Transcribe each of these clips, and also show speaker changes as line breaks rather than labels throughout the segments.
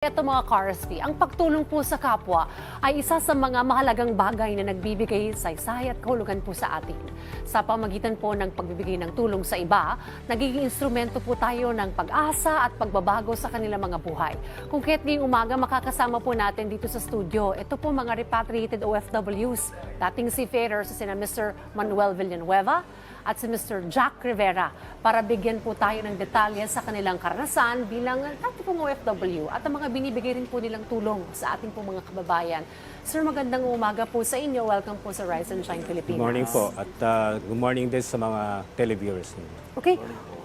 Ito mga Carsby, ang pagtulong po sa kapwa ay isa sa mga mahalagang bagay na nagbibigay saysay at kahulugan po sa atin. Sa pamagitan po ng pagbibigay ng tulong sa iba, nagiging instrumento po tayo ng pag-asa at pagbabago sa kanilang mga buhay. Kung kaya't ngayong umaga makakasama po natin dito sa studio, ito po mga repatriated OFWs, dating seafarers sa sina Mr. Manuel Villanueva, at si Mr. Jack Rivera para bigyan po tayo ng detalye sa kanilang karanasan bilang dati pong OFW at ang mga binibigay rin po nilang tulong sa ating po mga kababayan. Sir, magandang umaga po sa inyo. Welcome po sa Rise and Shine Pilipinas.
Good morning po at uh, good morning din sa mga televiewers.
Okay.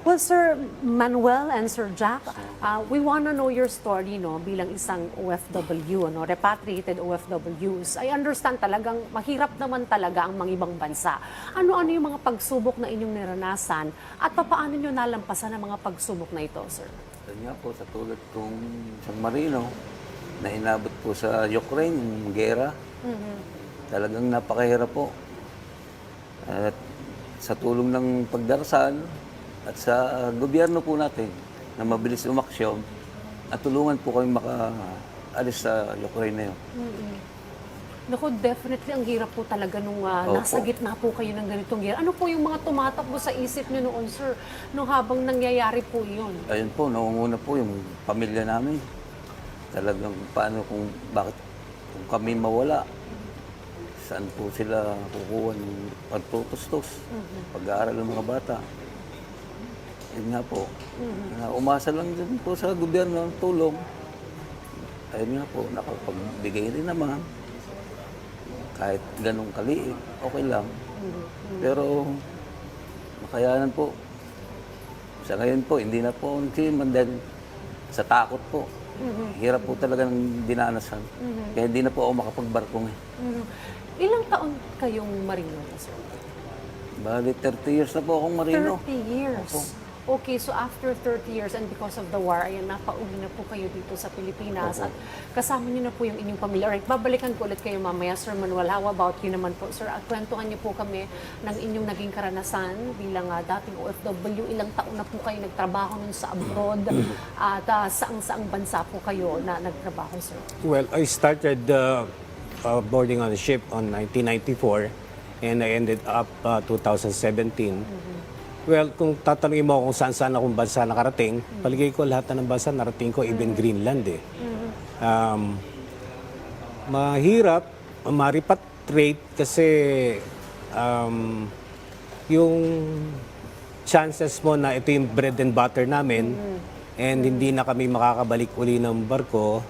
Well, Sir Manuel and Sir Jack, uh, we want to know your story no, bilang isang OFW, no, repatriated OFWs. I understand talagang mahirap naman talaga ang mga ibang bansa. Ano-ano yung mga pagsubok na inyong niranasan at papaano nyo nalampasan ang mga pagsubok na ito, Sir?
Nga po, sa tulad kong San Marino, na inabot po sa Ukraine, yung gera. Talagang napakahirap po. At sa tulong ng pagdarasal at sa gobyerno po natin na mabilis umaksyon at tulungan po kami makaalis sa Ukraine na yun.
Naku, definitely ang hirap po talaga nung
Opo.
nasa gitna po kayo ng ganitong gira. Ano po yung mga tumatakbo sa isip nyo noon, Sir, nung habang nangyayari po yun?
Ayun po, nangunguna po yung pamilya namin. Talagang paano kung bakit kung kami mawala, saan po sila kukuha ng pagtutustos, pag-aaral ng mga bata. Yun nga po. Na umasa lang din po sa gobyerno ng tulong. Ayun nga po, nakapagbigay rin naman. Kahit ganong kaliit, okay lang. Pero makayanan po. Sa ngayon po, hindi na po nagsiman dahil sa takot po. Hirap po talaga ng dinanasan. Kaya hindi na po ako makapagbarko ngayon.
Mhm. Ilang taon kayong marino, Sir?
Bali, 30 years na po akong marino.
30 years. Okay, so after 30 years and because of the war, ayan, napauwi na po kayo dito sa Pilipinas at kasama niyo na po yung inyong pamilya. Alright, babalikan ko ulit kayo mamaya, Sir Manuel. How about you naman po, Sir? At kwentuhan niyo po kami ng inyong naging karanasan bilang ah, dating OFW. Ilang taon na po kayo nagtrabaho nun sa abroad at ah, saang-saang bansa po kayo na nagtrabaho, Sir?
Well, I started uh, uh, boarding on a ship on 1994 and I ended up uh, 2017. Well, kung tatanungin mo kung saan-saan akong bansa nakarating, paligay ko lahat na ng bansa narating ko, even Greenland eh. Um, mahirap, maripatrate kasi um, yung chances mo na ito yung bread and butter namin and hindi na kami makakabalik uli ng barko.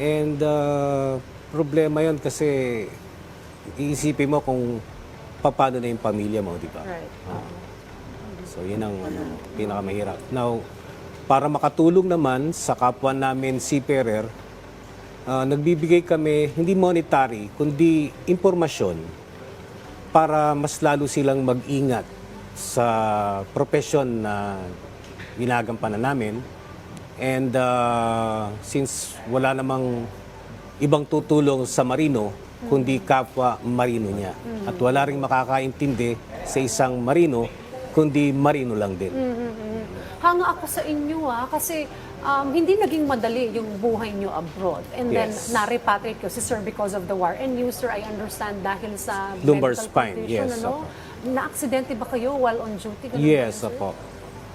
And uh, problema yon kasi iisipin mo kung paano na yung pamilya mo, di ba?
Right.
So yun ang ano, pinakamahirap. Now, para makatulong naman sa kapwa namin seafarer, ah, nagbibigay kami hindi monetary, kundi impormasyon para mas lalo silang mag-ingat sa profession na ginagampanan namin. And ah, since wala namang ibang tutulong sa marino, kundi kapwa marino niya. At wala ring makakaintindi sa isang marino, kundi marino lang din.
Hanga ako sa inyo ah, kasi um, hindi naging madali yung buhay nyo abroad. And then,
Yes.
na-repatriate ko si Sir because of the war. And you, Sir, I understand dahil sa
Lumbar spine, yes,
ano? Na-aksidente ba kayo while on duty? Ganun
Yes,
ba,
apo.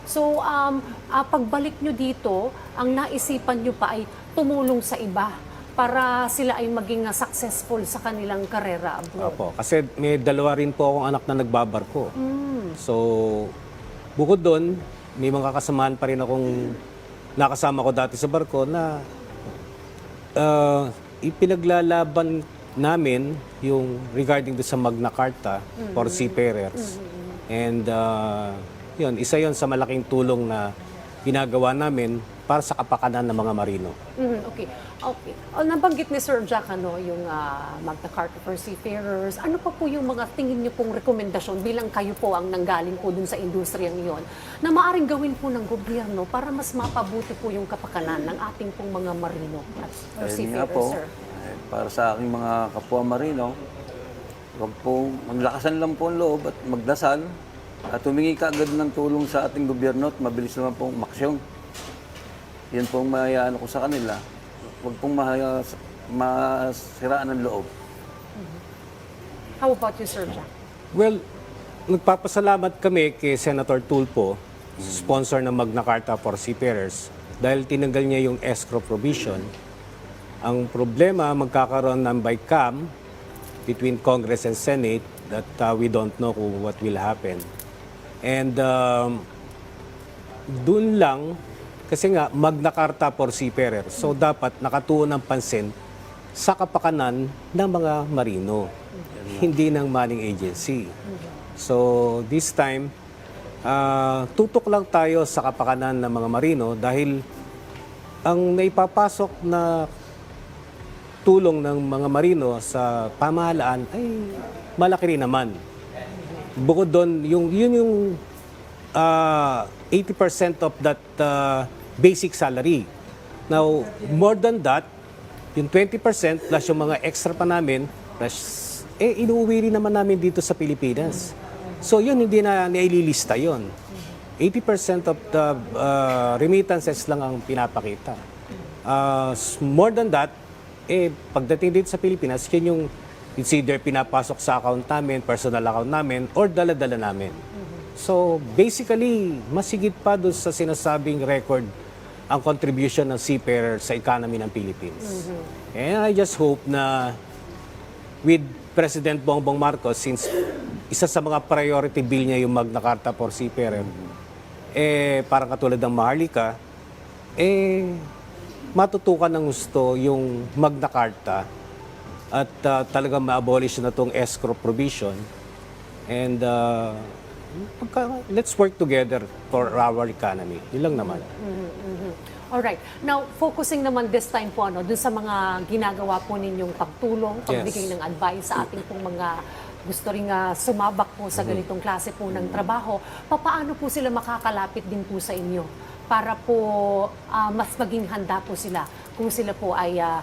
So, um, ah, pagbalik nyo dito, ang naisipan nyo pa ay tumulong sa iba para sila ay maging ah, successful sa kanilang karera abroad.
Opo, kasi may dalawa rin po akong anak na nagbabarko. So, bukod doon, may mga kasamahan pa rin akong nakasama ko dati sa barko na uh, ipinaglalaban namin yung regarding do sa Magna Carta for seafarers. And uh, yun, isa yon sa malaking tulong na ginagawa namin para sa kapakanan ng mga marino.
Mhm, okay. Okay. O, nabanggit ni Sir Jack ano, yung ah, Magna Carta for Seafarers. Ano pa po yung mga tingin niyo pong rekomendasyon bilang kayo po ang nanggaling po dun sa industriyang iyon na maaring gawin po ng gobyerno para mas mapabuti po yung kapakanan ng ating pong mga marino at or
Ayun
seafarers,
po,
sir?
eh, para sa aking mga kapwa marino, huwag po, maglakasan lang po ang loob at magdasal at humingi ka agad ng tulong sa ating gobyerno at mabilis naman pong maksyon. Yan po ang mayayaan ko sa kanila. wag pong ma- masiraan ng loob.
How about you, Sir Jack?
Well, nagpapasalamat kami kay Senator Tulfo, sponsor ng Magna Carta for Seafarers, dahil tinanggal niya yung escrow provision. Ang problema, magkakaroon ng by cam between Congress and Senate that uh, we don't know kung what will happen. And um, dun lang, kasi nga, Magna Carta for Seafarer. So, dapat nakatuon ng pansin sa kapakanan ng mga marino, hindi ng manning agency. So, this time, ah, tutok lang tayo sa kapakanan ng mga marino dahil ang naipapasok na tulong ng mga marino sa pamahalaan ay malaki rin naman. Bukod doon, yung, yun yung ah, 80% of that ah, basic salary. Now, more than that, yung 20% plus yung mga extra pa namin, plus, eh, inuwi rin naman namin dito sa Pilipinas. So, yun, hindi na naililista yun. 80% of the ah, remittances lang ang pinapakita. S- more than that, eh, pagdating dito sa Pilipinas, yun yung it's either pinapasok sa account namin, personal account namin, or dala-dala namin. So, basically, masigit pa doon sa sinasabing record ang contribution ng seafarer sa economy ng Philippines. And I just hope na with President Bongbong Marcos, since isa sa mga priority bill niya yung Magna Carta for Seafarer, eh, parang katulad ng Maharlika, eh, matutukan ng gusto yung Magna Carta at uh, talagang ma-abolish na itong escrow provision. And uh, pagka- let's work together for our economy. Yun lang naman.
Alright. Now, focusing naman this time po ano, dun sa mga ginagawa po ninyong pagtulong, pagbigay
Yes.
ng advice sa ating pong mga gusto ring ah, sumabak po
Mm-hmm.
sa ganitong klase po ng trabaho, papaano po sila makakalapit din po sa inyo para po ah, mas maging handa po sila kung sila po ay ah,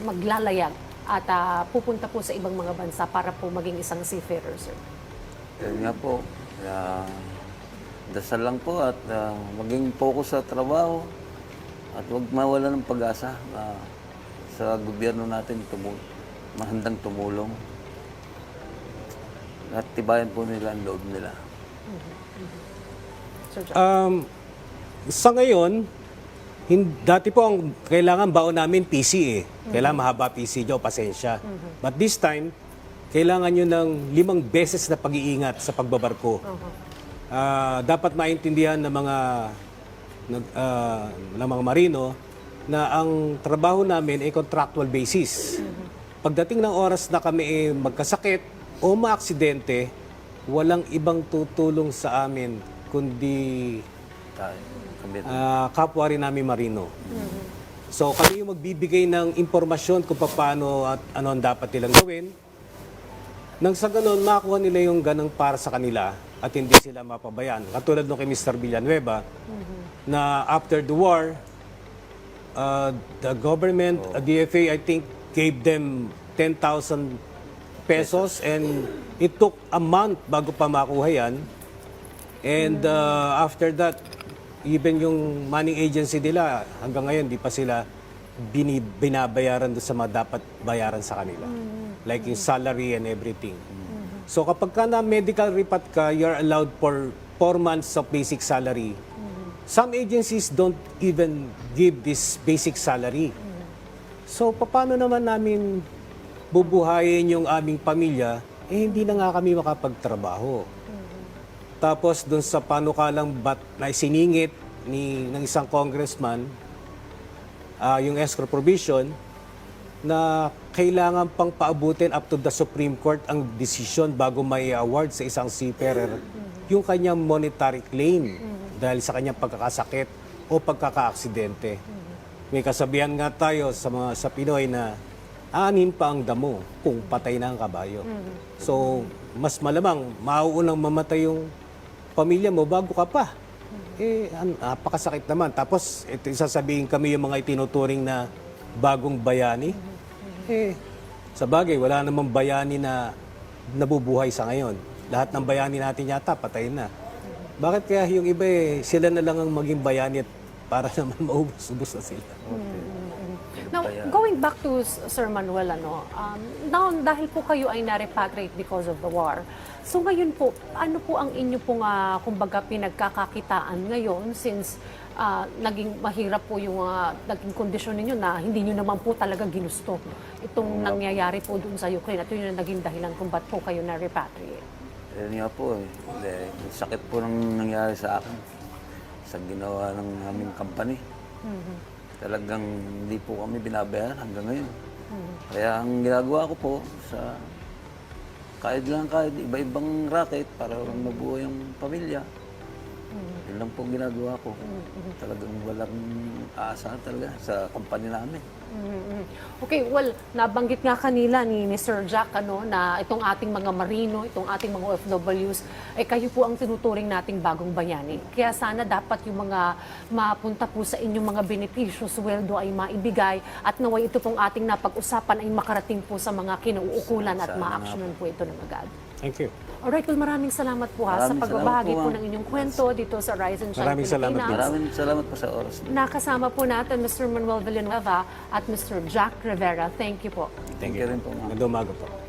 maglalayag at ah, pupunta po sa ibang mga bansa para po maging isang seafarer, sir.
Kaya nga po, kaya dasal lang po at ah, maging focus sa trabaho at huwag mawala ng pag-asa na sa gobyerno natin tumu mahandang tumulong. At tibayan po nila ang loob nila.
Sir Jack.
Um, sa ngayon, hin- dati po ang kailangan baon namin PC eh. Kailangan mahaba PC nyo, pasensya. But this time, kailangan nyo ng limang beses na pag-iingat sa pagbabarko. Ah, dapat maintindihan ng mga nag, ah, ng mga marino na ang trabaho namin ay contractual basis. Pagdating ng oras na kami eh magkasakit o maaksidente, walang ibang tutulong sa amin kundi
Tayo,
ah, kapwa rin namin marino. So kami yung magbibigay ng impormasyon kung paano at ano ang dapat nilang gawin. Nang sa ganun, makuha nila yung ganang para sa kanila at hindi sila mapabayan. Katulad nung kay Mr. Villanueva, na after the war, uh, the government, uh, DFA, I think, gave them 10,000 pesos and it took a month bago pa makuha yan. And uh, after that, even yung money agency nila, hanggang ngayon, di pa sila bini, binabayaran doon sa mga dapat bayaran sa kanila. Like yung salary and everything. So kapag ka na medical report ka, you're allowed for 4 months of basic salary. Some agencies don't even give this basic salary. So paano naman namin bubuhayin yung aming pamilya, eh hindi na nga kami makapagtrabaho. Tapos doon sa panukalang bat na siningit ni ng isang congressman ah, yung escrow provision na kailangan pang paabutin up to the Supreme Court ang decision bago may award sa isang seafarer yung kanyang monetary claim dahil sa kanyang pagkakasakit o pagkakaaksidente. May kasabihan nga tayo sa mga sa Pinoy na anin pa ang damo kung patay na ang kabayo. So, mas malamang mauunang mamatay yung pamilya mo bago ka pa. Eh, napakasakit naman. Tapos, ito isasabihin kami yung mga itinuturing na bagong bayani. Eh, sa bagay, wala namang bayani na nabubuhay sa ngayon. Lahat ng bayani natin yata, patay na. Bakit kaya yung iba eh, sila na lang ang maging bayani at para naman maubos-ubos na sila.
Now,
Kaya-
going back to Sir Manuel, ano, um, now, dahil po kayo ay na-repatriate because of the war, so ngayon po, ano po ang inyo pong, ah, kumbaga, pinagkakakitaan ngayon since ah, naging mahirap po yung ah, naging kondisyon ninyo na hindi nyo naman po talaga ginusto itong nangyayari po dun sa Ukraine at yun yung naging dahilan kung ba't po kayo na-repatriate.
Ayun nga po eh. Dahil sakit po nang nangyari sa akin sa ginawa ng aming company. Talagang hindi po kami binabayaran hanggang ngayon. Kaya ang ginagawa ko po sa kahit lang kahit iba-ibang racket para mabuo yung pamilya. Yun lang po ginagawa ko. Talagang walang aasahan talaga sa company namin.
Mhm. Okay, well, nabanggit nga kanila ni, ni Sir Jack ano, na itong ating mga marino, itong ating mga OFWs, ay kayo po ang tinuturing nating bagong bayani. Kaya sana dapat yung mga mapunta po sa inyong mga benepisyo, sweldo ay maibigay at naway ito pong ating napag-usapan ay makarating po sa mga kinauukulan at
Sana nga
ma-actionan po ito ng agad.
Thank you.
Alright, well maraming salamat po ha sa
Maraming
pagbabahagi
salamat
po
po,
ng inyong kwento dito sa Rise and Shine
Maraming salamat
Pilipinas.
Maraming salamat po sa oras.
Nakasama po natin Mr. Manuel Villanueva at Mr. Jack Rivera. Thank you po.
Thank you rin po, ma'am.
Magandang umaga po.